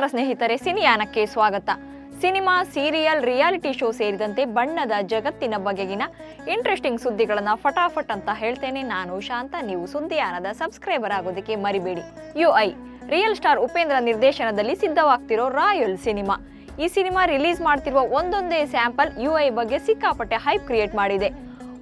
ನಮಸ್ಕಾರ ಸ್ನೇಹಿತರೆ ಸಿನಿಯಾನಕ್ಕೆ ಸ್ವಾಗತ. ಸಿನಿಮಾ, ಸೀರಿಯಲ್, ರಿಯಾಲಿಟಿ ಶೋ ಸೇರಿದಂತೆ ಬಣ್ಣದ ಜಗತ್ತಿನ ಬಗೆಗಿನ ಇಂಟ್ರೆಸ್ಟಿಂಗ್ ಸುದ್ದಿಗಳನ್ನು ಫಟಾಫಟ್ ಅಂತ ಹೇಳ್ತೇನೆ. ನಾನು ಶಾಂತ, ನೀವು ಸುದ್ದಿಯಾನದ ಸಬ್ಸ್ಕ್ರೈಬರ್ ಆಗೋದಕ್ಕೆ ಮರಿಬೇಡಿ. U I real star Upendra ನಿರ್ದೇಶನದಲ್ಲಿ ಸಿದ್ಧವಾಗ್ತಿರೋ ರಾಯಲ್ ಸಿನಿಮಾ. ಈ ಸಿನಿಮಾ ರಿಲೀಸ್ ಮಾಡ್ತಿರುವ ಒಂದೊಂದೇ ಸ್ಯಾಂಪಲ್ ಯು ಐ ಬಗ್ಗೆ ಸಿಕ್ಕಾಪಟ್ಟೆ ಹೈಪ್ ಕ್ರಿಯೇಟ್ ಮಾಡಿದೆ.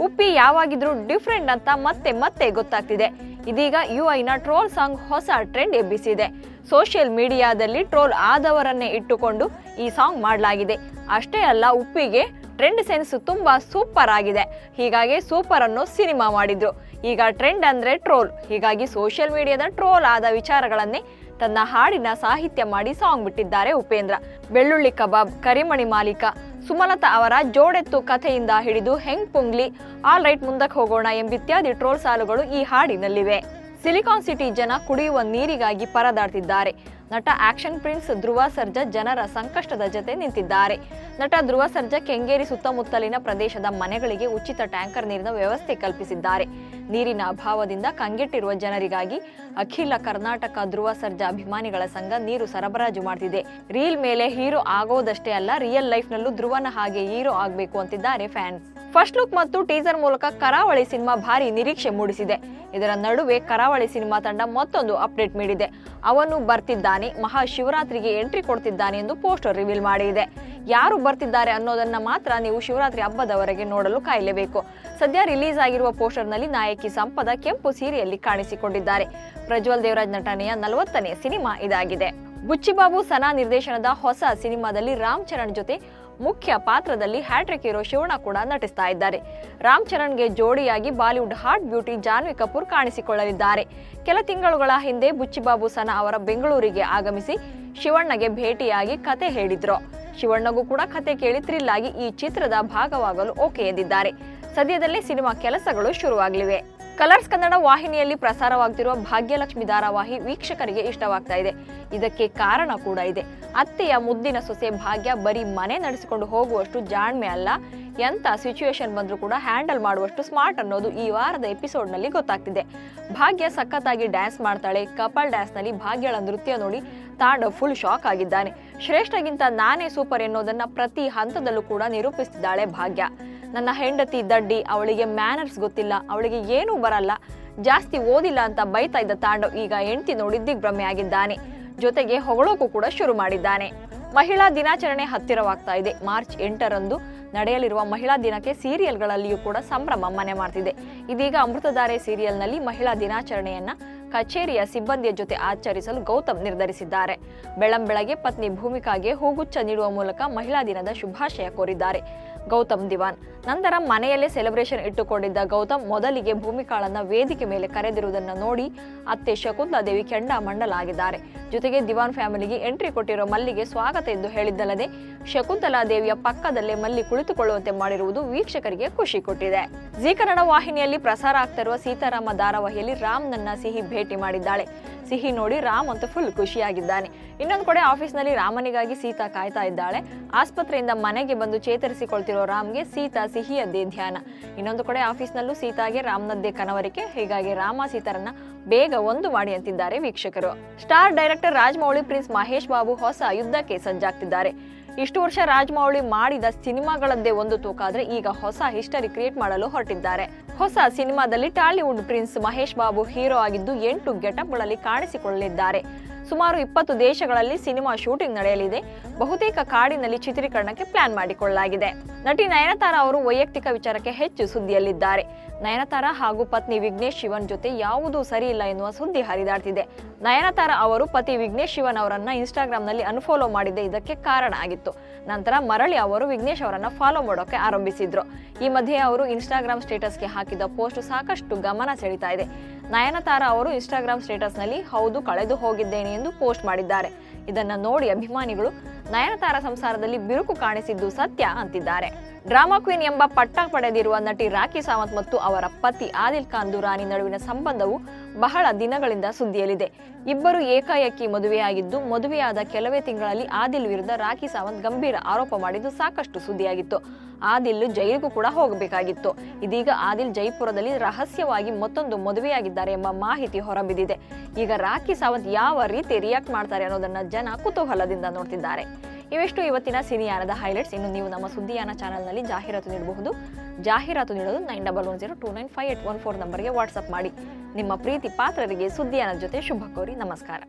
ಉಪ್ಪಿ ಯಾವಾಗಿದ್ರೂ ಡಿಫ್ರೆಂಟ್ ಅಂತ ಮತ್ತೆ ಮತ್ತೆ ಗೊತ್ತಾಗ್ತಿದೆ. ಇದೀಗ ಯು ಐನ ಟ್ರೋಲ್ ಸಾಂಗ್ ಹೊಸ ಟ್ರೆಂಡ್ ಎಬ್ಬಿಸಿದೆ ಸೋಷಿಯಲ್ ಮೀಡಿಯಾದಲ್ಲಿ ಟ್ರೋಲ್ ಆದವರನ್ನೇ ಇಟ್ಟುಕೊಂಡು ಈ ಸಾಂಗ್ ಮಾಡಲಾಗಿದೆ. ಅಷ್ಟೇ ಅಲ್ಲ, ಉಪ್ಪಿಗೆ ಟ್ರೆಂಡ್ ಸೆನ್ಸ್ ತುಂಬಾ ಸೂಪರ್ ಆಗಿದೆ. ಹೀಗಾಗಿ ಸೂಪರ್ ಅನ್ನು ಸಿನಿಮಾ ಮಾಡಿದ್ರು. ಈಗ ಟ್ರೆಂಡ್ ಅಂದ್ರೆ ಟ್ರೋಲ್. ಹೀಗಾಗಿ ಸೋಷಿಯಲ್ ಮೀಡಿಯಾದ ಟ್ರೋಲ್ ಆದ ವಿಚಾರಗಳನ್ನೇ ತನ್ನ ಹಾಡಿನ ಸಾಹಿತ್ಯ ಮಾಡಿ ಸಾಂಗ್ ಬಿಟ್ಟಿದ್ದಾರೆ ಉಪೇಂದ್ರ. ಬೆಳ್ಳುಳ್ಳಿ ಕಬಾಬ್, ಕರಿಮಣಿ ಮಾಲೀಕ ಸುಮಲತಾ ಅವರ ಜೋಡೆತ್ತು ಕಥೆಯಿಂದ ಹಿಡಿದು ಹೆಂಗ್ ಪುಂಗ್ಲಿ, ಆಲ್ ರೈಟ್ ಮುಂದಕ್ಕೆ ಹೋಗೋಣ ಎಂಬಿತ್ಯಾದಿ ಟ್ರೋಲ್ ಸಾಲುಗಳು ಈ ಹಾಡಿನಲ್ಲಿವೆ. ಸಿಲಿಕಾನ್ ಸಿಟಿ ಜನ ಕುಡಿಯುವ ನೀರಿಗಾಗಿ ಪರದಾಡ್ತಿದ್ದಾರೆ. ನಟ ಆಕ್ಷನ್ ಪ್ರಿನ್ಸ್ ಧ್ರುವ ಸರ್ಜಾ ಜನರ ಸಂಕಷ್ಟದ ಜೊತೆ ನಿಂತಿದ್ದಾರೆ. ನಟ ಧ್ರುವ ಸರ್ಜಾ ಕೆಂಗೇರಿ ಸುತ್ತಮುತ್ತಲಿನ ಪ್ರದೇಶದ ಮನೆಗಳಿಗೆ ಉಚಿತ ಟ್ಯಾಂಕರ್ ನೀರಿನ ವ್ಯವಸ್ಥೆ ಕಲ್ಪಿಸಿದ್ದಾರೆ. ನೀರಿನ ಅಭಾವದಿಂದ ಕಂಗೆಟ್ಟಿರುವ ಜನರಿಗಾಗಿ ಅಖಿಲ ಕರ್ನಾಟಕ ಧ್ರುವ ಸರ್ಜಾ ಅಭಿಮಾನಿಗಳ ಸಂಘ ನೀರು ಸರಬರಾಜು ಮಾಡ್ತಿದೆ. ರೀಲ್ ಮೇಲೆ ಹೀರೋ ಆಗೋದಷ್ಟೇ ಅಲ್ಲ, ರಿಯಲ್ ಲೈಫ್ನಲ್ಲೂ ಧ್ರುವನ ಹಾಗೆ ಹೀರೋ ಆಗಬೇಕು ಅಂತಿದ್ದಾರೆ ಫ್ಯಾನ್ಸ್. ಫಸ್ಟ್ ಲುಕ್ ಮತ್ತು ಟೀಸರ್ ಮೂಲಕ ಕರಾವಳಿ ಸಿನಿಮಾ ಭಾರಿ ನಿರೀಕ್ಷೆ ಮೂಡಿಸಿದೆ. ಇದರ ನಡುವೆ ಕರಾವಳಿ ಸಿನಿಮಾ ತಂಡ ಮತ್ತೊಂದು ಅಪ್ಡೇಟ್ ನೀಡಿದೆ. ಅವನು ಬರ್ತಿದ್ದಾನೆ ಮಹಾಶಿವರಾತ್ರಿಗೆ ಎಂಟ್ರಿ ಕೊಡ್ತಿದ್ದಾನೆ ಎಂದು ಪೋಸ್ಟರ್ ರಿವೀಲ್ ಮಾಡಿದೆ. ಯಾರು ಬರ್ತಿದ್ದಾರೆ ಅನ್ನೋದನ್ನ ಮಾತ್ರ ನೀವು ಶಿವರಾತ್ರಿ ಹಬ್ಬದವರೆಗೆ ನೋಡಲು ಕಾಯಲೇಬೇಕು. ಸದ್ಯ ರಿಲೀಸ್ ಆಗಿರುವ ಪೋಸ್ಟರ್ನಲ್ಲಿ ನಾಯಕಿ ಸಂಪದ ಕೆಂಪು ಸೀರೆಯಲ್ಲಿ ಕಾಣಿಸಿಕೊಂಡಿದ್ದಾರೆ. ಪ್ರಜ್ವಲ್ ದೇವರಾಜ್ ನಟನೆಯ ನಲವತ್ತನೇ ಸಿನಿಮಾ ಇದಾಗಿದೆ. ಬುಚ್ಚಿಬಾಬು ಸನಾ ನಿರ್ದೇಶನದ ಹೊಸ ಸಿನಿಮಾದಲ್ಲಿ ರಾಮ್ ಚರಣ್ ಜೊತೆ ಮುಖ್ಯ ಪಾತ್ರದಲ್ಲಿ ಹ್ಯಾಟ್ರಿಕ್ ಹೀರೋ ಶಿವಣ್ಣ ಕೂಡ ನಟಿಸ್ತಾ ಇದ್ದಾರೆ. ರಾಮ್ ಚರಣ್ಗೆ ಜೋಡಿಯಾಗಿ Bollywood hot beauty Janhvi Kapoor ಕಾಣಿಸಿಕೊಳ್ಳಲಿದ್ದಾರೆ. ಕೆಲ ತಿಂಗಳುಗಳ ಹಿಂದೆ ಬುಚ್ಚಿಬಾಬು ಸನ ಅವರ ಬೆಂಗಳೂರಿಗೆ ಆಗಮಿಸಿ ಶಿವಣ್ಣಗೆ ಭೇಟಿಯಾಗಿ ಕತೆ ಹೇಳಿದ್ರು. ಶಿವಣ್ಣಗೂ ಕೂಡ ಕತೆ ಕೇಳಿ ಥ್ರಿಲ್ ಆಗಿ ಈ ಚಿತ್ರದ ಭಾಗವಾಗಲು ಓಕೆ ಎಂದಿದ್ದಾರೆ. ಸದ್ಯದಲ್ಲೇ ಸಿನಿಮಾ ಕೆಲಸಗಳು ಶುರುವಾಗಲಿವೆ. ಕಲರ್ಸ್ ಕನ್ನಡ ವಾಹಿನಿಯಲ್ಲಿ ಪ್ರಸಾರವಾಗ್ತಿರುವ ಭಾಗ್ಯಲಕ್ಷ್ಮಿ ಧಾರಾವಾಹಿ ವೀಕ್ಷಕರಿಗೆ ಇಷ್ಟವಾಗ್ತಾ ಇದೆ. ಇದಕ್ಕೆ ಕಾರಣ ಕೂಡ ಇದೆ. ಅತ್ತೆಯ ಮುದ್ದಿನ ಸೊಸೆ ಭಾಗ್ಯ ಬರೀ ಮನೆ ನಡೆಸಿಕೊಂಡು ಹೋಗುವಷ್ಟು ಜಾಣ್ಮೆ ಅಲ್ಲ. ಎಂತ ಸಿಚುವೇಶನ್ ಬಂದರೂ ಕೂಡ ಹ್ಯಾಂಡಲ್ ಮಾಡುವಷ್ಟು ಸ್ಮಾರ್ಟ್ ಅನ್ನೋದು ಈ ವಾರದ ಎಪಿಸೋಡ್ನಲ್ಲಿ ಗೊತ್ತಾಗ್ತಿದೆ. ಭಾಗ್ಯ ಸಖತ್ತಾಗಿ ಡ್ಯಾನ್ಸ್ ಮಾಡ್ತಾಳೆ. ಕಪಲ್ ಡ್ಯಾನ್ಸ್ನಲ್ಲಿ ಭಾಗ್ಯಳ ನೃತ್ಯ ನೋಡಿ ತಾಂಡವ್ ಫುಲ್ ಶಾಕ್ ಆಗಿದ್ದಾನೆ. ಶ್ರೇಷ್ಠಗಿಂತ ನಾನೇ ಸೂಪರ್ ಎನ್ನುವುದನ್ನ ಪ್ರತಿ ಹಂತದಲ್ಲೂ ಕೂಡ ನಿರೂಪಿಸ್ತಿದ್ದಾಳೆ ಭಾಗ್ಯ. ನನ್ನ ಹೆಂಡತಿ ದಡ್ಡಿ, ಅವಳಿಗೆ ಮ್ಯಾನರ್ಸ್ ಗೊತ್ತಿಲ್ಲ, ಅವಳಿಗೆ ಏನೂ ಬರಲ್ಲ. ಜಾಸ್ತಿ ಓದಿಲ್ಲ ಅಂತ ಬೈತಾ ಇದ್ದ ತಾಂಡವ್ ಈಗ ಹೆಂಡತಿ ನೋಡಿ ಭ್ರಮೆ ಆಗಿದ್ದಾನೆ ಜೊತೆಗೆ ಹೊಗಳೋಕು ಕೂಡ ಶುರು ಮಾಡಿದ್ದಾನೆ. ಮಹಿಳಾ ದಿನಾಚರಣೆ ಹತ್ತಿರವಾಗ್ತಾ ಇದೆ. ಮಾರ್ಚ್ ಎಂಟರಂದು ನಡೆಯಲಿರುವ ಮಹಿಳಾ ದಿನಕ್ಕೆ ಸೀರಿಯಲ್ಗಳಲ್ಲಿಯೂ ಕೂಡ ಸಂಭ್ರಮ ಮನೆ ಮಾಡ್ತಿದೆ. ಇದೀಗ ಅಮೃತಧಾರೆ ಸೀರಿಯಲ್ನಲ್ಲಿ ಮಹಿಳಾ ದಿನಾಚರಣೆಯನ್ನ ಕಚೇರಿಯ ಸಿಬ್ಬಂದಿಯ ಜೊತೆ ಆಚರಿಸಲು ಗೌತಮ್ ನಿರ್ಧರಿಸಿದ್ದಾರೆ. ಬೆಳಂಬೆಳಗ್ಗೆ ಪತ್ನಿ ಭೂಮಿಕಾಗೆ ಹೂಗುಚ್ಛ ನೀಡುವ ಮೂಲಕ ಮಹಿಳಾ ದಿನದ ಶುಭಾಶಯ ಕೋರಿದ್ದಾರೆ. ಗೌತಮ್ ದಿವಾನ್, ನಂತರ ಮನೆಯಲ್ಲೇ ಸೆಲೆಬ್ರೇಷನ್ ಇಟ್ಟುಕೊಂಡಿದ್ದ ಗೌತಮ್ ಮೊದಲಿಗೆ ಭೂಮಿಕಾಳನ್ನ ವೇದಿಕೆ ಮೇಲೆ ಕರೆದಿರುವುದನ್ನು ನೋಡಿ ಅತ್ತೆ ಶಕುಂತಲಾ ದೇವಿ ಕೆಂಡ ಮಂಡಲಾಗಿದ್ದಾರೆ. ಜೊತೆಗೆ ದಿವಾನ್ ಫ್ಯಾಮಿಲಿಗೆ ಎಂಟ್ರಿ ಕೊಟ್ಟಿರೋ ಮಲ್ಲಿಗೆ ಸ್ವಾಗತ ಎಂದು ಹೇಳಿದ್ದಲ್ಲದೆ, ಶಕುಂತಲಾ ದೇವಿಯ ಪಕ್ಕದಲ್ಲೇ ಮಲ್ಲಿ ಕುಳಿತುಕೊಳ್ಳುವಂತೆ ಮಾಡಿರುವುದು ವೀಕ್ಷಕರಿಗೆ ಖುಷಿ ಕೊಟ್ಟಿದೆ. ಜೀ ಕನ್ನಡ ವಾಹಿನಿಯಲ್ಲಿ ಪ್ರಸಾರ ಆಗ್ತಿರುವ ಸೀತಾರಾಮ ಧಾರಾವಾಹಿಯಲ್ಲಿ ರಾಮ್ ನನ್ನ ಸಿಹಿ ಭೇಟಿ ಮಾಡಿದ್ದಾಳೆ. ಸಿಹಿ ನೋಡಿ ರಾಮ್ ಅಂತೂ ಫುಲ್ ಖುಷಿಯಾಗಿದ್ದಾನೆ. ಇನ್ನೊಂದು ಕಡೆ ಆಫೀಸ್ನಲ್ಲಿ ರಾಮನಿಗಾಗಿ ಸೀತಾ ಕಾಯ್ತಾ ಇದ್ದಾಳೆ. ಆಸ್ಪತ್ರೆಯಿಂದ ಮನೆಗೆ ಬಂದು ಚೇತರಿಸಿಕೊಳ್ತಿರೋ ರಾಮ್ಗೆ ಸೀತಾ ಸಿಹಿಯದ್ದೇ ಧ್ಯಾನ. ಇನ್ನೊಂದು ಕಡೆ ಆಫೀಸ್ನಲ್ಲೂ ಸೀತಾಗೆ ರಾಮ್ನದ್ದೇ ಕನವರಿಕೆ. ಹೀಗಾಗಿ ರಾಮ ಸೀತಾರನ್ನ ಬೇಗ ಒಂದು ಮಾಡಿ ಅಂತಿದ್ದಾರೆ ವೀಕ್ಷಕರು. Star director Rajamouli, prince Mahesh Babu ಹೊಸ ಯುದ್ಧಕ್ಕೆ ಸಜ್ಜಾಗ್ತಿದ್ದಾರೆ. ಇಷ್ಟು ವರ್ಷ ರಾಜಮೌಳಿ ಮಾಡಿದ ಸಿನಿಮಾಗಳದ್ದೇ ಒಂದು ತೂಕ ಆದ್ರೆ ಈಗ ಹೊಸ ಹಿಸ್ಟರಿ ಕ್ರಿಯೇಟ್ ಮಾಡಲು ಹೊರಟಿದ್ದಾರೆ. ಹೊಸ ಸಿನಿಮಾದಲ್ಲಿ Tollywood prince Mahesh Babu hero ಆಗಿದ್ದು ಎಂಟು ಗೆಟಪ್ಗಳಲ್ಲಿ ಕಾಣಿಸಿಕೊಳ್ಳಲಿದ್ದಾರೆ. ಸುಮಾರು ಇಪ್ಪತ್ತು ದೇಶಗಳಲ್ಲಿ ಸಿನಿಮಾ ಶೂಟಿಂಗ್ ನಡೆಯಲಿದೆ. ಬಹುತೇಕ ಕಾಡಿನಲ್ಲಿ ಚಿತ್ರೀಕರಣಕ್ಕೆ ಪ್ಲಾನ್ ಮಾಡಿಕೊಳ್ಳಲಾಗಿದೆ. ನಟಿ ನಯನತಾರ ಅವರು ವೈಯಕ್ತಿಕ ವಿಚಾರಕ್ಕೆ ಹೆಚ್ಚು ಸುದ್ದಿಯಲ್ಲಿದ್ದಾರೆ. ನಯನತಾರ ಹಾಗೂ ಪತ್ನಿ ವಿಘ್ನೇಶ್ ಶಿವನ್ ಜೊತೆ ಯಾವುದೂ ಸರಿ ಇಲ್ಲ ಎನ್ನುವ ಸುದ್ದಿ ಹರಿದಾಡ್ತಿದೆ. ನಯನತಾರ ಅವರು ಪತಿ ವಿಘ್ನೇಶ್ ಶಿವನ್ ಅವರನ್ನ ಇನ್ಸ್ಟಾಗ್ರಾಂನಲ್ಲಿ ಅನ್ಫಾಲೋ ಮಾಡಿದ್ದೆ ಇದಕ್ಕೆ ಕಾರಣ ಆಗಿತ್ತು. ನಂತರ ಮರಳಿ ಅವರು ವಿಘ್ನೇಶ್ ಅವರನ್ನ ಫಾಲೋ ಮಾಡೋಕೆ ಆರಂಭಿಸಿದ್ರು. ಈ ಮಧ್ಯೆ ಅವರು ಇನ್ಸ್ಟಾಗ್ರಾಮ್ ಸ್ಟೇಟಸ್ಗೆ ಹಾಕಿದ ಪೋಸ್ಟ್ ಸಾಕಷ್ಟು ಗಮನ ಸೆಳೀತಾ ಇದೆ. ನಯನತಾರ ಅವರು ಇನ್ಸ್ಟಾಗ್ರಾಮ್ ಸ್ಟೇಟಸ್ನಲ್ಲಿ ಹೌದು ಕಳೆದು ಹೋಗಿದ್ದೇನೆ ಎಂದು ಪೋಸ್ಟ್ ಮಾಡಿದ್ದಾರೆ. ಇದನ್ನು ನೋಡಿ ಅಭಿಮಾನಿಗಳು ನಯನತಾರ ಸಂಸಾರದಲ್ಲಿ ಬಿರುಕು ಕಾಣಿಸಿದ್ದು ಸತ್ಯ ಅಂತಿದ್ದಾರೆ. ಡ್ರಾಮಾ ಕ್ವೀನ್ ಎಂಬ ಪಟ್ಟ ಪಡೆದಿರುವ ನಟಿ ರಾಖಿ ಸಾವಂತ್ ಮತ್ತು ಅವರ ಪತಿ ಆದಿಲ್ ಖಾನ್ ದುರಾನಿ ನಡುವಿನ ಸಂಬಂಧವು ಬಹಳ ದಿನಗಳಿಂದ ಸುದ್ದಿಯಲ್ಲಿದೆ. ಇಬ್ಬರು ಏಕಾಏಕಿ ಮದುವೆಯಾಗಿದ್ದು, ಮದುವೆಯಾದ ಕೆಲವೇ ತಿಂಗಳಲ್ಲಿ ಆದಿಲ್ ವಿರುದ್ಧ ರಾಖಿ ಸಾವಂತ್ ಗಂಭೀರ ಆರೋಪ ಮಾಡಿದ್ದು ಸಾಕಷ್ಟು ಸುದ್ದಿಯಾಗಿತ್ತು. ಆದಿಲ್ ಜೈಲಿಗೂ ಕೂಡ ಹೋಗಬೇಕಾಗಿತ್ತು. ಇದೀಗ ಆದಿಲ್ ಜೈಪುರದಲ್ಲಿ ರಹಸ್ಯವಾಗಿ ಮತ್ತೊಂದು ಮದುವೆಯಾಗಿದ್ದಾರೆ ಎಂಬ ಮಾಹಿತಿ ಹೊರಬಿದ್ದಿದೆ. ಈಗ ರಾಖಿ ಸಾವಂತ್ ಯಾವ ರೀತಿ ರಿಯಾಕ್ಟ್ ಮಾಡ್ತಾರೆ ಅನ್ನೋದನ್ನ ಜನ ಕುತೂಹಲದಿಂದ ನೋಡ್ತಿದ್ದಾರೆ. ಇವೆಷ್ಟು ಇವತ್ತಿನ ಸಿನಿಯಾನದ ಹೈಲೈಟ್ಸ್. ಇನ್ನು ನೀವು ನಮ್ಮ ಸುದ್ದಿಯಾನ ಚಾನಲ್ನಲ್ಲಿ ಜಾಹೀರಾತು ನೀಡಬಹುದು. ಜಾಹೀರಾತು ನೀಡಲು nine double one zero two nine five eight one four ನಂಬರ್ಗೆ ವಾಟ್ಸಪ್ ಮಾಡಿ. ನಿಮ್ಮ ಪ್ರೀತಿ ಪಾತ್ರರಿಗೆ ಸುದ್ದಿಯಾನದ ಜೊತೆ ಶುಭ ಕೋರಿ ನಮಸ್ಕಾರ.